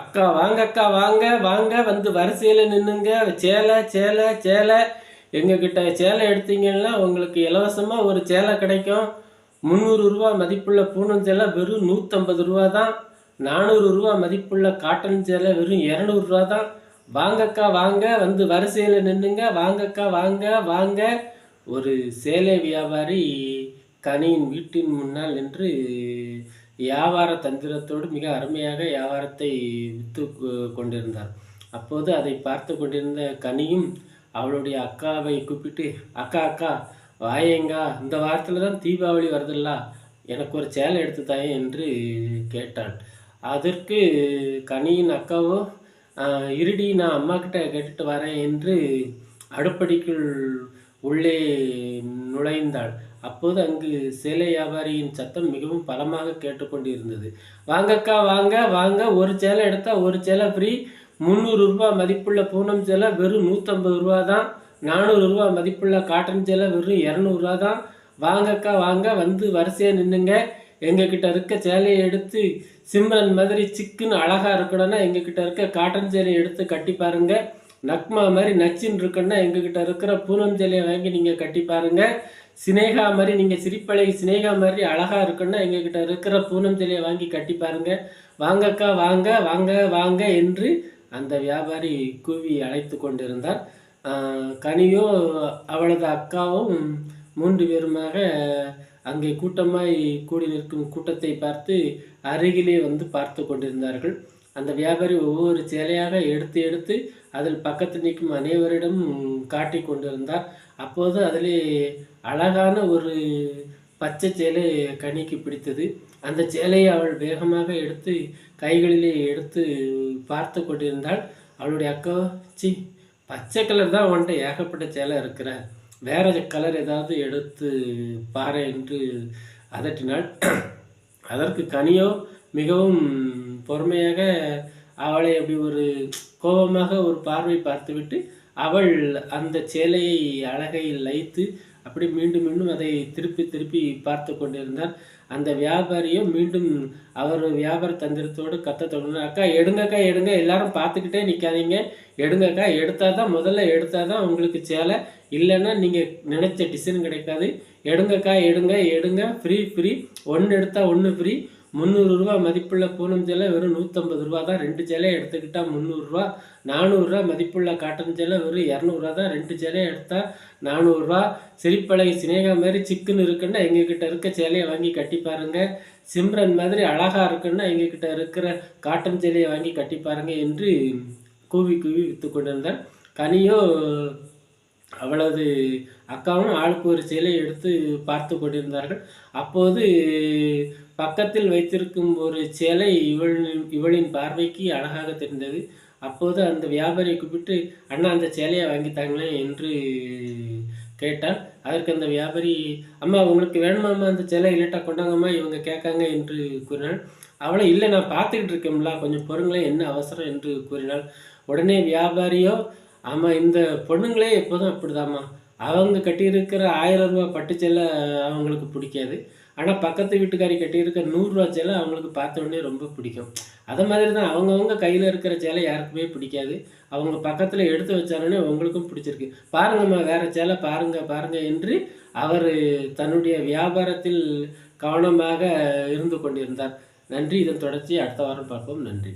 அக்கா வாங்க அக்கா வாங்க வாங்க வந்து வரிசையில் நின்னுங்க. சேலை சேலை சேலை. எங்ககிட்ட சேலை எடுத்தீங்கன்னா உங்களுக்கு இலவசமாக ஒரு சேலை கிடைக்கும். முந்நூறு ரூபா மதிப்புள்ள பூனம் சேலை வெறும் நூற்றம்பது ரூபா தான். நானூறு ரூபா மதிப்புள்ள காட்டன் சேலை வெறும் இரநூறுவா தான். வாங்கக்கா வாங்க வந்து வரிசையில் நின்றுங்க வாங்கக்கா வாங்க வாங்க. ஒரு சேலை வியாபாரி கனியின் வீட்டின் முன்னால் நின்று வியாபார தந்திரத்தோடு மிக அருமையாக வியாபாரத்தை விற்று கொண்டிருந்தார். அப்போது அதை பார்த்து கொண்டிருந்த கனியும் அவளுடைய அக்காவை கூப்பிட்டு அக்கா அக்கா வாயேங்கா. இந்த வாரத்தில் தான் தீபாவளி வருதுல்ல. எனக்கு ஒரு சேலை எடுத்து தாயே என்று கேட்டாள். அதற்கு கனியின் அக்காவோ இருடி நான் அம்மா கிட்ட கேட்டுட்டு வரேன் என்று அடுப்படிக்குள் உள்ளே நுழைந்தாள். அப்போது அங்கு சேலை வியாபாரியின் சத்தம் மிகவும் பலமாக கேட்டுக்கொண்டிருந்தது. வாங்கக்கா வாங்க வாங்க. ஒரு சேலை எடுத்தா ஒரு சேலை ஃப்ரீ. முந்நூறு ரூபா மதிப்புள்ள பூனம் சேலை வெறும் நூற்றம்பது ரூபா தான். நானூறு ரூபா மதிப்புள்ள காட்டன் சேலை வெறும் இரநூறுவா தான். வாங்கக்கா வாங்க. வந்து வரிசையாக நின்றுங்க எங்ககிட்ட இருக்க சேலையை எடுத்து சிம்ரன் மாதிரி சிக்குன்னு அழகாக இருக்கணும்னா எங்ககிட்ட இருக்க காட்டன் சேலையை எடுத்து கட்டி பாருங்கள் நக்மா மாதிரி நச்சின்னு இருக்குன்னா எங்ககிட்ட இருக்கிற பூனம் வாங்கி நீங்கள் கட்டி பாருங்க. சினேகா மாதிரி நீங்கள் சிரிப்பழகி சினேகா மாதிரி அழகா இருக்குன்னா எங்ககிட்ட இருக்கிற பூனம் வாங்கி கட்டி பாருங்க. வாங்கக்கா வாங்க வாங்க வாங்க என்று அந்த வியாபாரி கூவி அழைத்து கொண்டிருந்தார். கனியோ அவளது அக்காவும் மூன்று பேருமாக அங்கே கூட்டமாய் கூடி நிற்கும் கூட்டத்தை பார்த்து அருகிலே வந்து பார்த்து கொண்டிருந்தார்கள். அந்த வியாபாரி ஒவ்வொரு சேலையாக எடுத்து எடுத்து அதில் பக்கத்தில் நிற்கும் அனைவரிடம் காட்டி கொண்டிருந்தார். அப்போது அதிலே அழகான ஒரு பச்சை சேலை கனிக்கு பிடித்தது. அந்த சேலையை அவள் வேகமாக எடுத்து கைகளிலே எடுத்து பார்த்து கொண்டிருந்தாள். அவளுடைய அக்கா சி பச்சை கலர் தான் உன்ட்ட ஏகப்பட்ட சேலை இருக்கிற. வேற கலர் ஏதாவது எடுத்து பாரு என்று அதட்டினாள். அதற்கு கனியோ மிகவும் பொறுமையாக அவளை அப்படி ஒரு கோபமாக ஒரு பார்வை பார்த்துவிட்டு அவள் அந்த சேலையை அழகை லைத்து அப்படி மீண்டும் மீண்டும் அதை திருப்பி திருப்பி பார்த்து கொண்டிருந்தார். அந்த வியாபாரியும் மீண்டும் அவர் வியாபார தந்திரத்தோடு கத்த தொடங்கினார் அக்கா எடுங்கக்கா எடுங்க எல்லாரும் பார்த்துக்கிட்டே நிற்காதீங்க எடுங்கக்கா எடுத்தால் தான் முதல்ல எடுத்தால் தான் உங்களுக்கு சேலை. இல்லைன்னா நீங்கள் நினைச்ச டிசைன் கிடைக்காது. எடுங்கக்கா எடுங்க எடுங்க ஃப்ரீ ஃப்ரீ ஒன்று எடுத்தால் ஒன்று ஃப்ரீ முந்நூறுரூவா மதிப்புள்ள பூனம் சேலை வெறும் நூற்றம்பது ரூபா தான். ரெண்டு சேலையை எடுத்துக்கிட்டால் முந்நூறுரூவா நானூறுரூவா மதிப்புள்ள காட்டன் சேலை வெறும் இரநூறுவா தான். ரெண்டு சேலையை எடுத்தால் நானூறுரூவா சிரிப்பழகி சினேகா மாதிரி சிக்குன்னு இருக்குன்னா எங்ககிட்ட இருக்க சேலையை வாங்கி கட்டி பாருங்கள் சிம்ரன் மாதிரி அழகா இருக்குன்னா எங்ககிட்ட இருக்கிற காட்டன் சேலையை வாங்கி கட்டி பாருங்கள் என்று கூவி கூவி விற்று கொண்டிருந்தார். கனியோ அவளது அக்காவும் ஆளுக்கு ஒரு சேலை எடுத்து பார்த்து கொண்டிருந்தார்கள். அப்போது பக்கத்தில் வைத்திருக்கும் ஒரு சேலை இவள் இவளின் பார்வைக்கு அழகாக தெரிந்தது. அப்போது அந்த வியாபாரியை கூப்பிட்டு அண்ணா அந்த சேலையை வாங்கித்தாங்களே என்று கேட்டால் அதற்கு அந்த வியாபாரி அம்மா உங்களுக்கு வேணுமாம்மா அந்த சேலை? இல்லட்டா கொண்டாங்கம்மா இவங்க கேட்காங்க என்று கூறினாள். அவளை இல்லை நான் பார்த்துக்கிட்டு இருக்கேன்ல கொஞ்சம் பொறுங்களேன் என்ன அவசரம் என்று கூறினாள். உடனே வியாபாரியோ ஆமாம் இந்த பொண்ணுங்களே எப்போதும் அப்படிதாம்மா. அவங்க கட்டியிருக்கிற ஆயிரம் ரூபா பட்டு சேலை அவங்களுக்கு பிடிக்காது. ஆனால் பக்கத்து வீட்டுக்காரி கட்டியிருக்க நூறுரூவா சேலை அவங்களுக்கு பார்த்தோன்னே ரொம்ப பிடிக்கும். அதை மாதிரி தான் அவங்கவுங்க கையில் இருக்கிற சேலை யாருக்குமே பிடிக்காது. அவங்க பக்கத்தில் எடுத்து வச்சாலுடனே உங்களுக்கும் பிடிச்சிருக்கு. பாருங்கம்மா வேறு சேலை பாருங்க பாருங்க என்று அவர் தன்னுடைய வியாபாரத்தில் கவனமாக இருந்து கொண்டிருந்தார். நன்றி இதன் தொடர்ச்சி அடுத்த வாரம் பார்ப்போம். நன்றி.